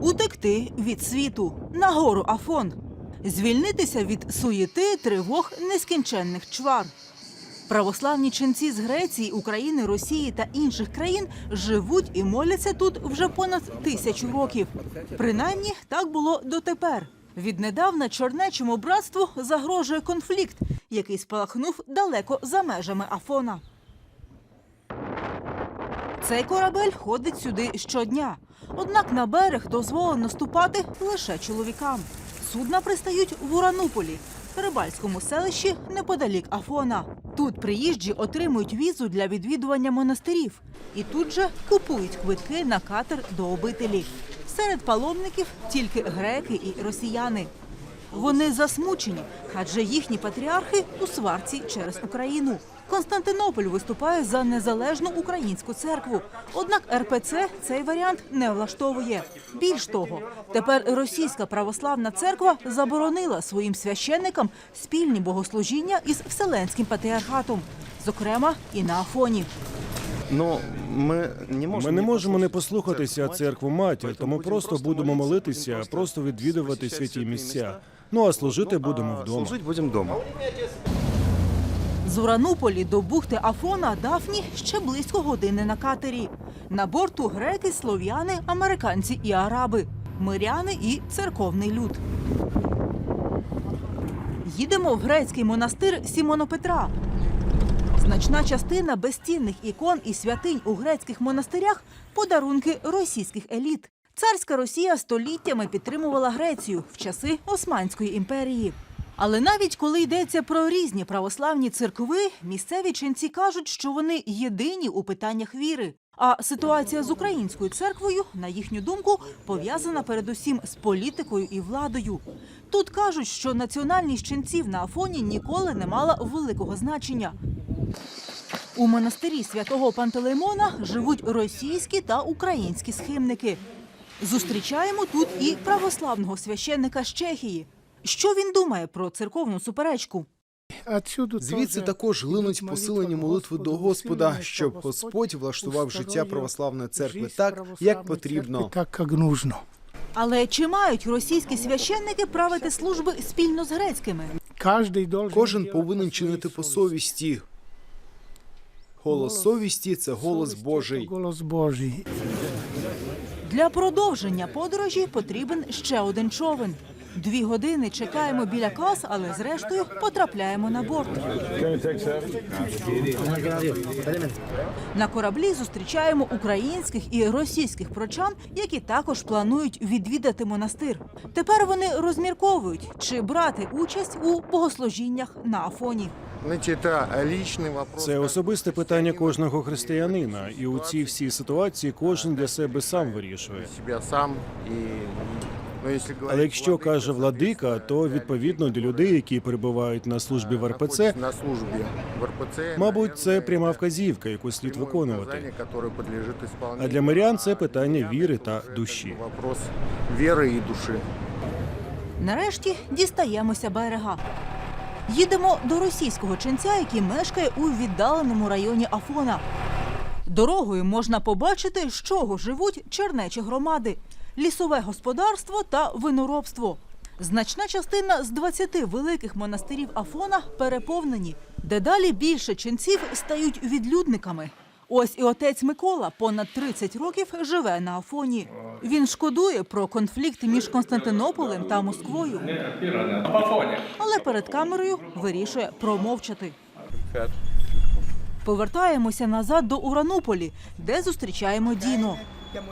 утекти від світу на гору Афон, звільнитися від суєти, тривог, нескінченних чвар. Православні ченці з Греції, України, Росії та інших країн живуть і моляться тут вже понад тисячу років. Принаймні так було дотепер. Віднедавна чорнечому братству загрожує конфлікт, який спалахнув далеко за межами Афона. Цей корабель ходить сюди щодня. Однак на берег дозволено ступати лише чоловікам. Судна пристають в Урануполі, рибальському селищі неподалік Афона. Тут приїжджі отримують візу для відвідування монастирів і тут же купують квитки на катер до обителі. Серед паломників тільки греки і росіяни. Вони засмучені, адже їхні патріархи у сварці через Україну. Константинополь виступає за незалежну українську церкву. Однак РПЦ цей варіант не влаштовує. Більш того, тепер російська православна церква заборонила своїм священникам спільні богослужіння із вселенським патріархатом, зокрема і на Афоні. Ну, ми не можемо Ми не можемо не послухатися церкву матір, тому просто будемо молитися, просто відвідувати святі місця. Ну а служити будемо вдома. Служити будемо вдома. З Урануполі до бухти Афона Дафні ще близько години на катері. На борту греки, слов'яни, американці і араби, миряни і церковний люд. Їдемо в грецький монастир Сімона Петра. Значна частина безцінних ікон і святинь у грецьких монастирях подарунки російських еліт. Царська Росія століттями підтримувала Грецію в часи Османської імперії. Але навіть коли йдеться про різні православні церкви, місцеві ченці кажуть, що вони єдині у питаннях віри. А ситуація з українською церквою, на їхню думку, пов'язана передусім з політикою і владою. Тут кажуть, що національність ченців на Афоні ніколи не мала великого значення. У монастирі святого Пантелеймона живуть російські та українські схимники. Зустрічаємо тут і православного священника з Чехії. Що він думає про церковну суперечку? Звідси також линуть посилені молитви до Господа, щоб Господь влаштував життя православної церкви так, як потрібно. Але чи мають російські священники правити служби спільно з грецькими? Кожен повинен чинити по совісті. Голос совісті це голос Божий. це Голос Божий. Для продовження подорожі потрібен ще один човен. Дві години чекаємо біля кас, але зрештою потрапляємо на борт. На кораблі зустрічаємо українських і російських прочан, які також планують відвідати монастир. Тепер вони розмірковують, чи брати участь у богослужіннях на Афоні. Це особисте питання кожного християнина, і у цій всій ситуації кожен для себе сам вирішує. сам говорить Але якщо владыка, каже владика, то відповідно для людей, які перебувають на службі в РПЦ, находится на службе в РПЦ, мабуть, це наверное, пряма это вказівка, яку слід прямое виконувати. указание, которое подлежит исполнению. А для мирян це А питання для віри мирян та это душі. Вопрос веры и души. Нарешті дістаємося берега. Їдемо до російського ченця, який мешкає у віддаленому районі Афона. Дорогою можна побачити, з чого живуть чернечі громади: лісове господарство та виноробство. Значна частина з 20 великих монастирів Афона переповнені. Дедалі більше ченців стають відлюдниками. Ось і отець Микола понад 30 років живе на Афоні. Він шкодує про конфлікт між Константинополем та Москвою. Але перед камерою вирішує промовчати. Повертаємося назад до Урануполі, де зустрічаємо Діно.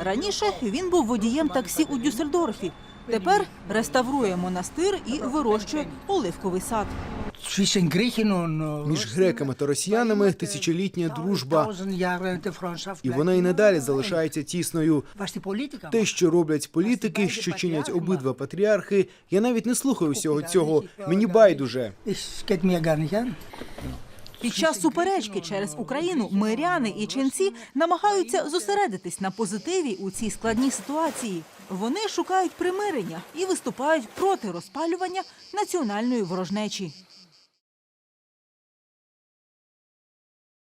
Раніше він був водієм таксі у Дюссельдорфі. Тепер реставрує монастир і вирощує оливковий сад. Між греками та росіянами тисячолітня дружба, і вона і надалі залишається тісною. Те, що роблять політики, що чинять обидва патріархи, я навіть не слухаю всього цього. Мені байдуже. Під час суперечки через Україну миряни і ченці намагаються зосередитись на позитиві у цій складній ситуації. Вони шукають примирення і виступають проти розпалювання національної ворожнечі.